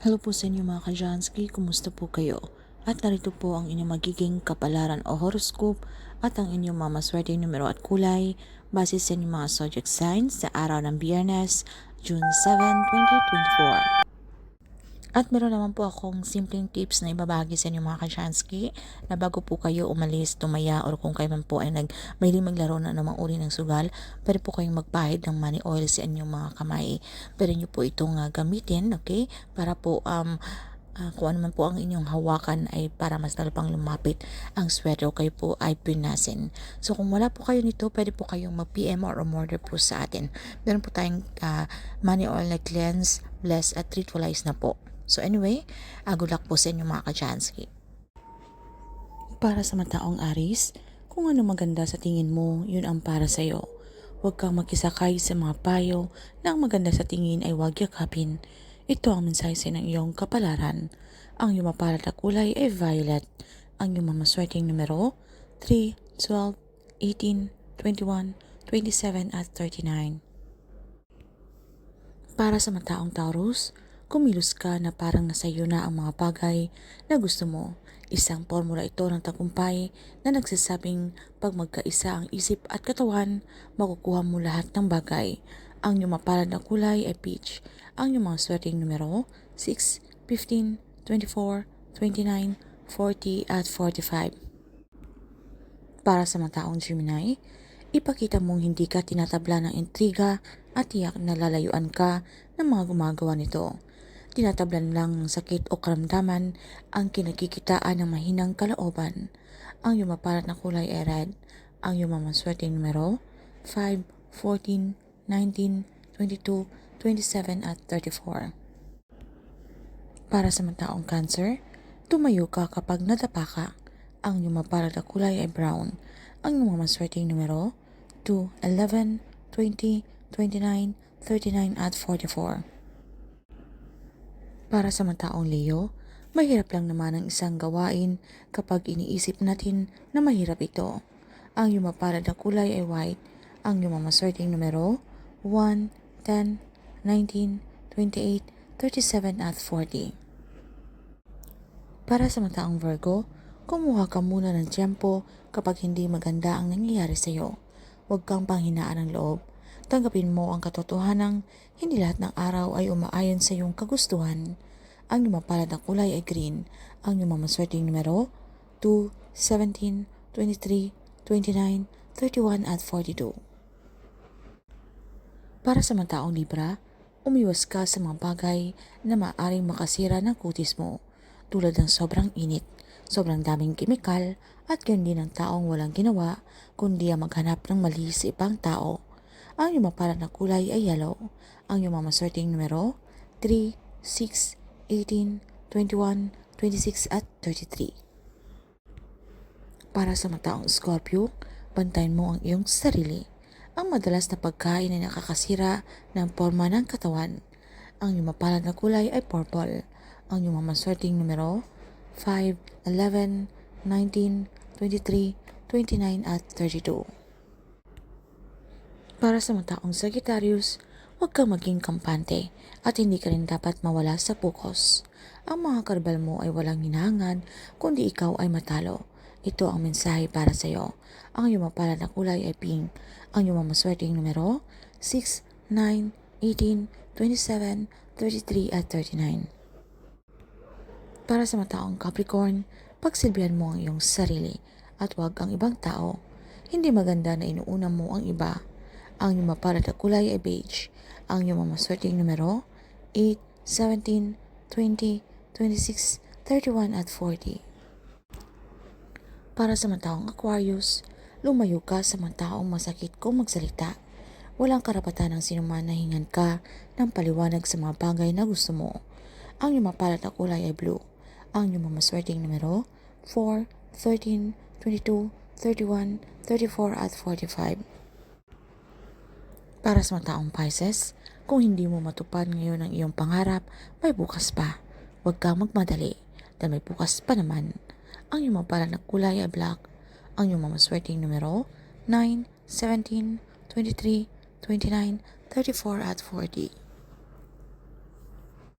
Hello po sa inyo mga kajansky, kumusta po kayo? At narito po ang inyong magiging kapalaran o horoscope at ang inyong mga maswerte numero at kulay base sa inyong mga zodiac signs sa araw ng Biyernes, June 7, 2024. At meron naman po akong simpleng tips na ibabagi sa inyo mga kajansky na bago po kayo umalis, tumaya or kung kayo man po ay nag, mahiling maglaro na ng mga uri ng sugal, pwede po kayong magpahid ng money oil sa inyong mga kamay. Pwede nyo po itong uh, gamitin, okay? Para po um, uh, kung ano man po ang inyong hawakan ay para mas lalo pang lumapit ang sweldo kayo po ay pinasin. So kung wala po kayo nito, pwede po kayong mag-PM or umorder po sa atin. Meron po tayong uh, money oil na cleanse, bless at ritualize na po. So anyway, uh, good luck po sa inyo mga kajansky. Para sa mataong Aris, kung ano maganda sa tingin mo, yun ang para sa'yo. Huwag kang makisakay sa mga payo na ang maganda sa tingin ay huwag yakapin. Ito ang mensahe sa ng iyong kapalaran. Ang iyong mapalat na kulay ay violet. Ang iyong mamaswerteng numero 3, 12, 18, 21, 27 at 39. Para sa mataong Taurus, kumilos ka na parang nasa iyo na ang mga bagay na gusto mo. Isang formula ito ng tagumpay na nagsasabing pag magkaisa ang isip at katawan, makukuha mo lahat ng bagay. Ang iyong mapalad na kulay ay peach. Ang iyong mga swerteng numero 6, 15, 24, 29, 40 at 45. Para sa mataong Gemini, ipakita mong hindi ka tinatabla ng intriga at tiyak na lalayuan ka ng mga gumagawa nito tinatablan lang ng sakit o karamdaman ang kinakikitaan ng mahinang kalooban. Ang yumaparat na kulay ay red. Ang yumamaswerte numero 5, 14, 19, 22, 27 at 34. Para sa mataong cancer, tumayo ka kapag nadapa ka. Ang yumaparat na kulay ay brown. Ang yumamaswerte numero 2, 11, 20, 29, 39 at 44. Para sa mataong Leo, mahirap lang naman ang isang gawain kapag iniisip natin na mahirap ito. Ang yumaparad na kulay ay white. Ang yumamaswerteng numero 1, 10, 19, 28, 37 at 40. Para sa mataong Virgo, kumuha ka muna ng tiyempo kapag hindi maganda ang nangyayari sa iyo. Huwag kang panghinaan ng loob. Tanggapin mo ang katotohanang hindi lahat ng araw ay umaayon sa iyong kagustuhan. Ang lumapalad na kulay ay green. Ang lumamaswerteng numero 2, 17, 23, 29, 31 at 42. Para sa mga taong Libra, umiwas ka sa mga bagay na maaaring makasira ng kutis mo tulad ng sobrang init, sobrang daming kemikal at gayon din ng taong walang ginawa kundi ang maghanap ng mali sa ibang tao. Ang yumapalat na kulay ay yellow. Ang yumamaswerteng numero 3, 6, 18, 21, 26 at 33. Para sa mataong Scorpio, bantayan mo ang iyong sarili. Ang madalas na pagkain ay nakakasira ng forma ng katawan. Ang yumapalat na kulay ay purple. Ang yumamaswerteng numero 5, 11, 19, 23, 29 at 32. Para sa mataong Sagittarius, huwag kang maging kampante at hindi ka rin dapat mawala sa focus. Ang mga karbal mo ay walang hinahangad kundi ikaw ay matalo. Ito ang mensahe para sa iyo. Ang iyong mapalad na kulay ay pink. Ang iyong mamaswerteng numero 6, 9, 18, 27, 33 at 39. Para sa mataong Capricorn, pagsilbihan mo ang iyong sarili at huwag ang ibang tao. Hindi maganda na inuuna mo ang iba ang iyong mapalat na kulay ay beige. Ang iyong mamaswerteng numero 8, 17, 20, 26, 31 at 40. Para sa mga taong Aquarius, lumayo ka sa mga masakit kung magsalita. Walang karapatan ng sinuman na hingan ka ng paliwanag sa mga bagay na gusto mo. Ang iyong mapalat na kulay ay blue. Ang iyong mamaswerteng numero 4, 13, 22, 31, 34 at 45. Para sa mga taong Pisces, kung hindi mo matupad ngayon ang iyong pangarap, may bukas pa. Huwag kang magmadali dahil may bukas pa naman. Ang iyong mapala na kulay ay black. Ang iyong mamaswerteng numero 9, 17, 23, 29, 34 at 40.